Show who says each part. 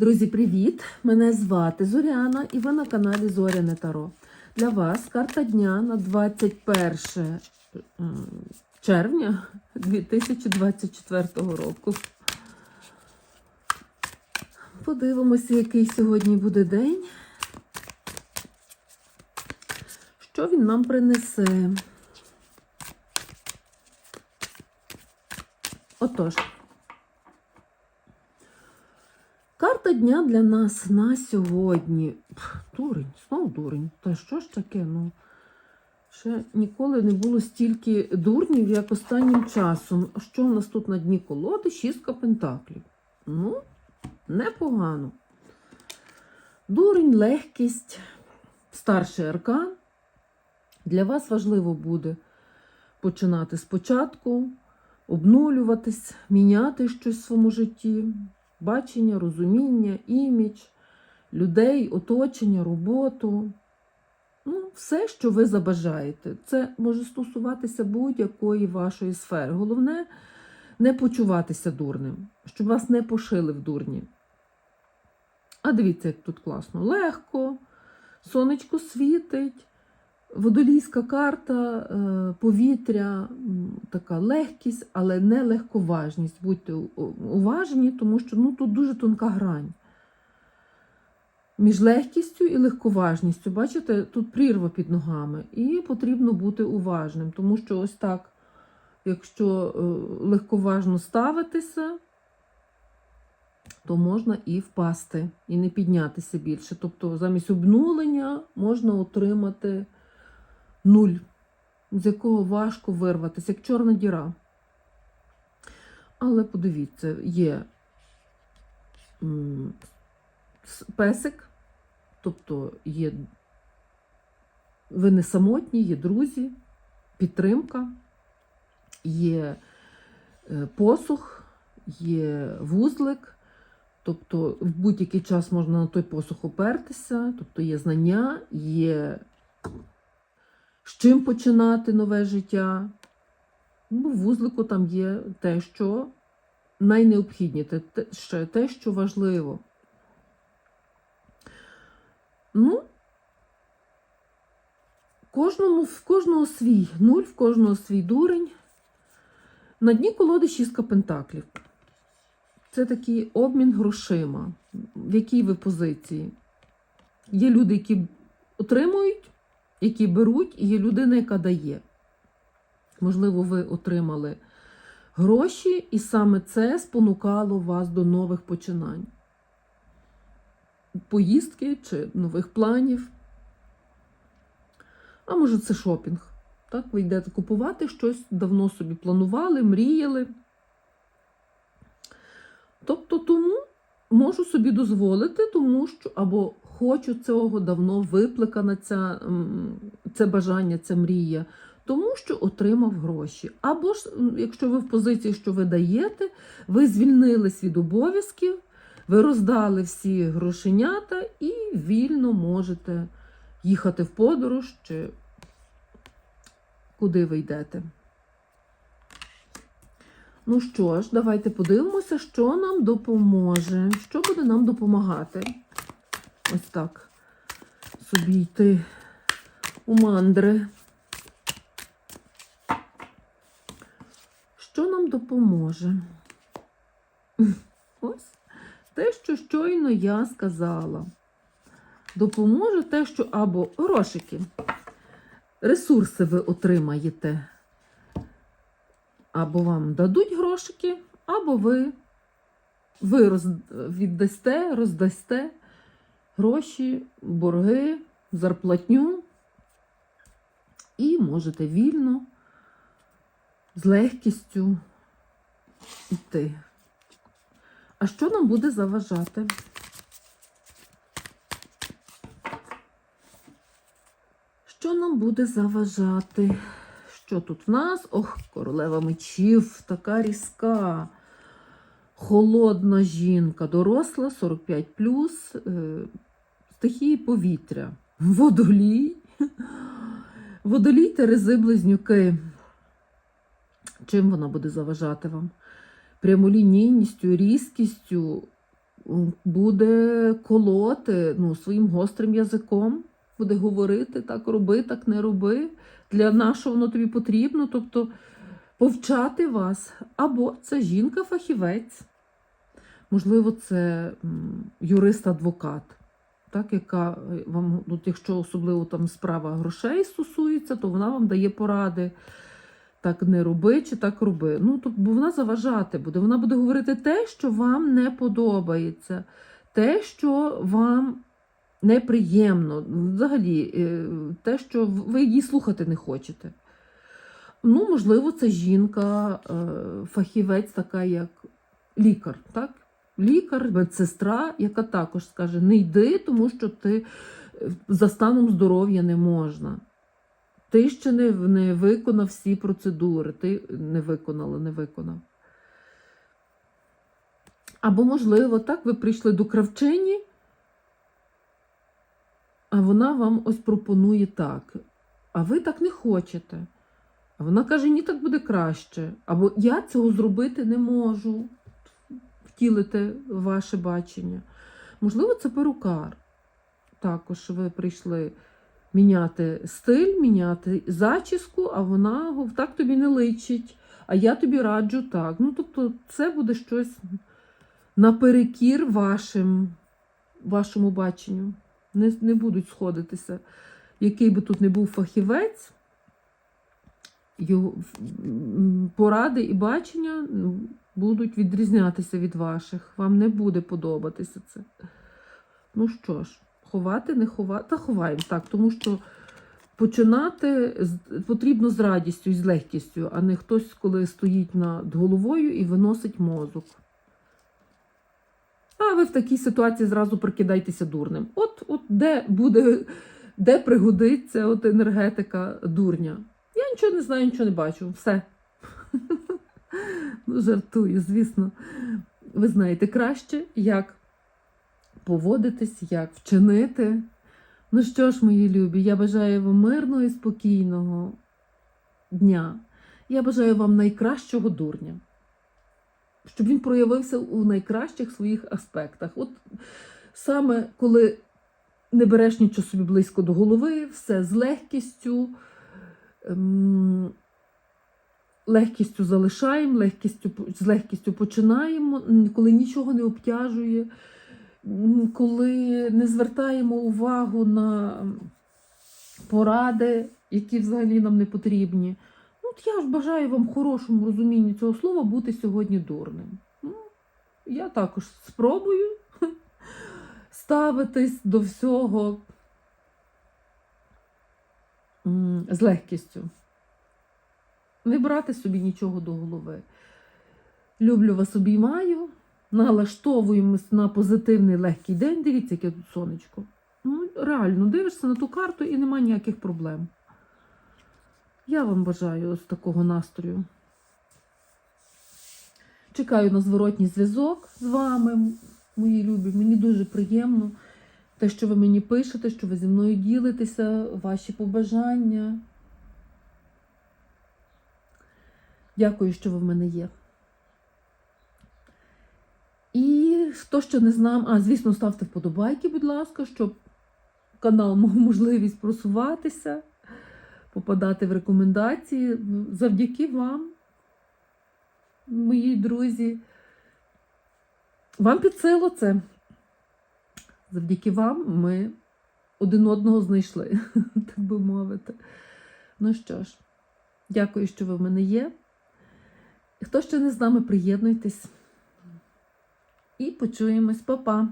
Speaker 1: Друзі, привіт! Мене звати Зоряна і ви на каналі Зоряне Таро. Для вас карта дня на 21 червня 2024 року. Подивимося, який сьогодні буде день. Що він нам принесе? Отож. Карта дня для нас на сьогодні. Дурень, знову дурень. Та що ж таке? Ну, ще ніколи не було стільки дурнів, як останнім часом. Що в нас тут на дні колоди? Шістка пентаклів. Ну, непогано. Дурень, легкість, старший аркан. Для вас важливо буде починати спочатку, обнулюватись, міняти щось в своєму житті бачення, розуміння, імідж, людей, оточення, роботу. Ну, все, що ви забажаєте. Це може стосуватися будь-якої вашої сфери. Головне не почуватися дурним, щоб вас не пошили в дурні. А дивіться, як тут класно. Легко, сонечко світить, водолійська карта, е, повітря, така легкість, але не легковажність. Будьте уважні, тому що ну, тут дуже тонка грань. Між легкістю і легковажністю, бачите, тут прірва під ногами, і потрібно бути уважним, тому що ось так, якщо е, легковажно ставитися, то можна і впасти, і не піднятися більше. Тобто, замість обнулення можна отримати нуль, з якого важко вирватися, як чорна діра. Але подивіться, є песик, тобто є ви не самотні, є друзі, підтримка, є е, посух, є вузлик. Тобто в будь-який час можна на той посух опертися, тобто є знання, є з чим починати нове життя. Ну, в вузлику там є те, що найнеобхідніше, те, те- що важливо. Ну, кожному, в кожного свій нуль, в кожного свій дурень. На дні колоди шістка пентаклів. Це такий обмін грошима. В якій ви позиції? Є люди, які отримують, які беруть, є людина, яка дає. Можливо, ви отримали гроші, і саме це спонукало вас до нових починань. Поїздки чи нових планів. А може, це шопінг. Так, ви йдете купувати щось, давно собі планували, мріяли. Тобто тому можу собі дозволити, тому що або хочу цього давно випликана ця, це бажання, ця мрія, тому що отримав гроші. Або ж, якщо ви в позиції, що ви даєте, ви звільнились від обов'язків, ви роздали всі грошенята і вільно можете їхати в подорож чи куди ви йдете. Ну що ж, давайте подивимося, що нам допоможе. Що буде нам допомагати? Ось так. Собі йти у мандри. Що нам допоможе? Ось те, що щойно я сказала. Допоможе те, що або грошики, ресурси ви отримаєте. Або вам дадуть грошики, або ви, ви роз, віддасте, роздасте гроші, борги, зарплатню і можете вільно, з легкістю йти. А що нам буде заважати? Що нам буде заважати? Що тут в нас? Ох, королева мечів, така різка. Холодна жінка, доросла, 45 е, стихії повітря, водолій, водолій Терези близнюки. Чим вона буде заважати вам? Прямолінійністю, різкістю, буде колоти ну, своїм гострим язиком, буде говорити так роби, так не роби. Для нашого воно тобі потрібно, тобто повчати вас. Або це жінка-фахівець, можливо, це юрист-адвокат, так, яка е, вам, ну, якщо особливо там справа грошей стосується, то вона вам дає поради. Так не роби чи так роби. Ну, то, бо вона заважати буде. Вона буде говорити те, що вам не подобається, те, що вам неприємно, взагалі, е, те, що ви її слухати не хочете. Ну, можливо, це жінка, е, фахівець, така як лікар, так? Лікар, медсестра, яка також скаже: не йди, тому що ти е, за станом здоров'я не можна. Ти ще не, не виконав всі процедури, ти не виконала, не виконав. Або, можливо, так, ви прийшли до кравчині, а вона вам ось пропонує так. А ви так не хочете. А вона каже, ні, так буде краще. Або я цього зробити не можу. Втілити ваше бачення. Можливо, це перукар. Також ви прийшли міняти стиль, міняти зачіску, а вона так тобі не личить, а я тобі раджу так. Ну, тобто, це буде щось наперекір вашим, вашому баченню. Не, не будуть сходитися. Який би тут не був фахівець, його поради і бачення ну, будуть відрізнятися від ваших. Вам не буде подобатися це. Ну що ж, ховати, не ховати, та ховаємо так, тому що починати потрібно з радістю і з легкістю, а не хтось, коли стоїть над головою і виносить мозок. А ви в такій ситуації зразу прикидайтеся дурним. От, от де буде, де пригодиться от енергетика дурня. Я нічого не знаю, нічого не бачу. Все. Ну, жартую, звісно. Ви знаєте краще, як поводитись, як вчинити. Ну що ж, мої любі, я бажаю вам мирного і спокійного дня. Я бажаю вам найкращого дурня, щоб він проявився у найкращих своїх аспектах. От саме коли не береш нічого собі близько до голови, все з легкістю, ем, легкістю залишаємо, легкістю, з легкістю починаємо, коли нічого не обтяжує, коли не звертаємо увагу на поради, які взагалі нам не потрібні. Ну, от я ж бажаю вам в хорошому розумінні цього слова бути сьогодні дурним. Ну, я також спробую ставитись до всього з легкістю. Не брати собі нічого до голови. Люблю вас, обіймаю. Налаштовуємось на позитивний легкий день. Дивіться, яке тут сонечко. Ну, реально, дивишся на ту карту і нема ніяких проблем. Я вам бажаю ось такого настрою. Чекаю на зворотній зв'язок з вами, мої любі. Мені дуже приємно те, що ви мені пишете, що ви зі мною ділитеся, ваші побажання. Дякую, що ви в мене є. І хто ще не знав, а звісно, ставте вподобайки, будь ласка, щоб канал мав можливість просуватися, попадати в рекомендації. Завдяки вам, мої друзі. Вам під силу це. Завдяки вам ми один одного знайшли, так би мовити. Ну що ж, дякую, що ви в мене є. Хто ще не з нами, приєднуйтесь. І почуємось, Па-па!